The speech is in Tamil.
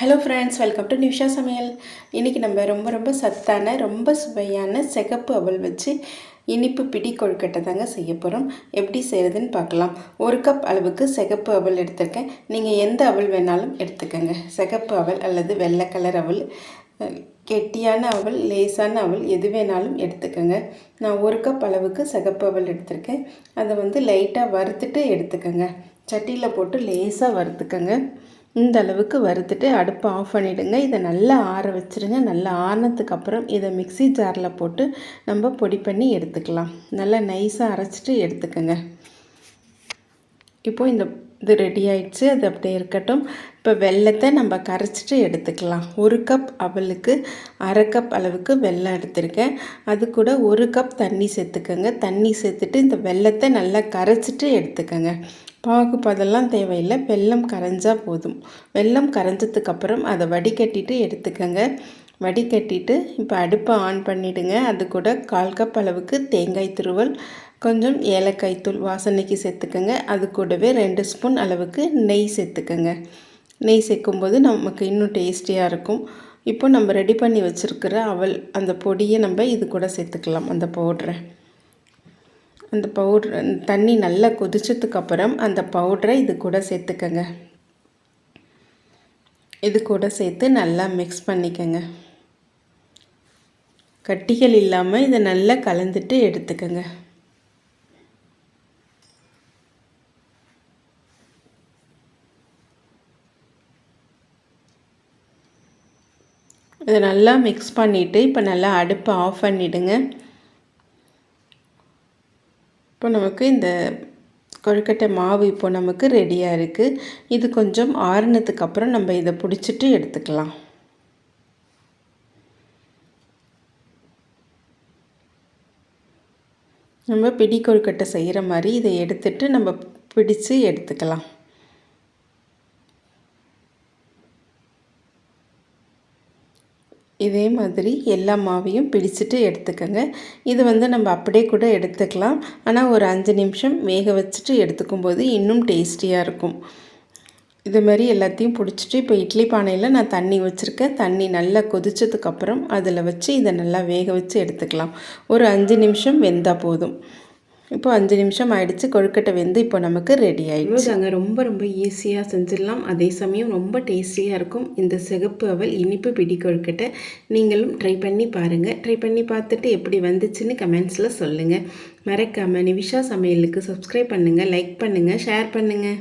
Hello friends welcome to Nisha சமையல் இன்றைக்கி நம்ம ரொம்ப ரொம்ப சத்தான ரொம்ப சுவையான சிகப்பு அவல் வச்சு இனிப்பு பிடி கொழுக்கட்டை தாங்க செய்ய போகிறோம் எப்படி செய்கிறதுன்னு பார்க்கலாம். ஒரு கப் அளவுக்கு சிகப்பு அவல் எடுத்திருக்கேன். நீங்கள் எந்த அவல் வேணாலும் எடுத்துக்கோங்க. சிகப்பு அவல் அல்லது வெள்ளை கலர் அவல் கெட்டியான அவல் லேசான அவல் எது வேணாலும் எடுத்துக்கோங்க. நான் ஒரு கப் அளவுக்கு சிகப்பு அவல் எடுத்திருக்கேன். அதை வந்து லைட்டாக வறுத்துட்டு எடுத்துக்கோங்க. சட்டியில் போட்டு லேசாக வறுத்துக்கோங்க. இந்த அளவுக்கு வறுத்துட்டு அடுப்பை ஆஃப் பண்ணிவிடுங்க இதை நல்லா ஆற வச்சுருங்க. நல்லா ஆறினதுக்கப்புறம் இதை மிக்சி ஜாரில் போட்டு நம்ம பொடி பண்ணி எடுத்துக்கலாம். நல்லா நைஸாக அரைச்சிட்டு எடுத்துக்கோங்க. இப்போது இந்த இது ரெடி ஆயிடுச்சு. அது அப்படியே இருக்கட்டும். இப்போ வெள்ளத்தை நம்ம கரைச்சிட்டு எடுத்துக்கலாம். ஒரு கப் அவளுக்கு அரை கப் அளவுக்கு வெள்ளம் எடுத்திருக்கேன். அது கூட ஒரு கப் தண்ணி சேர்த்துக்கோங்க. தண்ணி சேர்த்துட்டு இந்த வெள்ளத்தை நல்லா கரைச்சிட்டு எடுத்துக்கோங்க. பாகு பதெல்லாம் தேவையில்லை. வெல்லம் கரைஞ்சால் போதும். வெல்லம் கரைஞ்சதுக்கப்புறம் அதை வடிகட்டிட்டு எடுத்துக்கோங்க. வடிகட்டிட்டு இப்போ அடுப்பை ஆன் பண்ணிவிடுங்க அது கூட கால் கப் அளவுக்கு தேங்காய் துருவல் கொஞ்சம் ஏலக்காய் தூள் வாசனைக்கு சேர்த்துக்கோங்க. அது கூடவே ரெண்டு ஸ்பூன் அளவுக்கு நெய் சேர்த்துக்கோங்க. நெய் சேர்க்கும்போது நமக்கு இன்னும் டேஸ்டியாக இருக்கும். இப்போ நம்ம ரெடி பண்ணி வச்சுருக்கிற அவல் அந்த பொடியை நம்ம இது கூட சேர்த்துக்கலாம். அந்த பவுட்ரை. அந்த பவுட்ரு தண்ணி நல்லா கொதிச்சதுக்கப்புறம் அந்த பவுட்ரை இது கூட சேர்த்துக்கங்க. இது கூட சேர்த்து நல்லா மிக்ஸ் பண்ணிக்கோங்க. கட்டிகள் இல்லாமல் இதை நல்லா கலந்துட்டு எடுத்துக்கோங்க. இதை நல்லா மிக்ஸ் பண்ணிவிட்டு இப்போ நல்லா அடுப்பை ஆஃப் பண்ணிவிடுங்க இப்போ நமக்கு இந்த கொழுக்கட்டை மாவு இப்போ நமக்கு ரெடியாக இருக்குது இது கொஞ்சம் ஆறுனதுக்கு அப்புறம் நம்ம இதை பிடிச்சிட்டு எடுத்துக்கலாம். நம்ம பிடி கொழுக்கட்டை செய்கிற மாதிரி இதை எடுத்துட்டு நம்ம பிடிச்சு எடுத்துக்கலாம். இதே மாதிரி எல்லா மாவையும் பிடிச்சிட்டு எடுத்துக்கோங்க. இது வந்து நம்ம அப்படியே கூட எடுத்துக்கலாம். ஆனால் ஒரு அஞ்சு நிமிஷம் வேக வச்சுட்டு எடுத்துக்கும் போது இன்னும் டேஸ்டியாக இருக்கும். இது மாதிரி எல்லாத்தையும் பிடிச்சிட்டு இப்போ இட்லி பானையில் நான் தண்ணி வச்சுருக்கேன். தண்ணி நல்லா கொதிச்சதுக்கப்புறம் அதில் வச்சு இதை நல்லா வேக வச்சு எடுத்துக்கலாம். ஒரு அஞ்சு நிமிஷம் வெந்தால் போதும். இப்போ அஞ்சு நிமிஷம் ஆயிடுச்சு கொழுக்கட்டை வெந்து இப்போ நமக்கு ரெடி ஆயிடுச்சு. அங்கே ரொம்ப ரொம்ப ஈஸியாக செஞ்சிடலாம். அதே சமயம் ரொம்ப டேஸ்டியாக இருக்கும். இந்த சிகப்பு அவல் இனிப்பு பிடி கொழுக்கட்டை நீங்களும் ட்ரை பண்ணி பாருங்கள் ட்ரை பண்ணி பார்த்துட்டு எப்படி வந்துச்சுன்னு கமெண்ட்ஸில் சொல்லுங்கள் மறக்காமல் நிவிஷா சமையலுக்கு சப்ஸ்கிரைப் பண்ணுங்கள் லைக் பண்ணுங்கள் ஷேர் பண்ணுங்கள்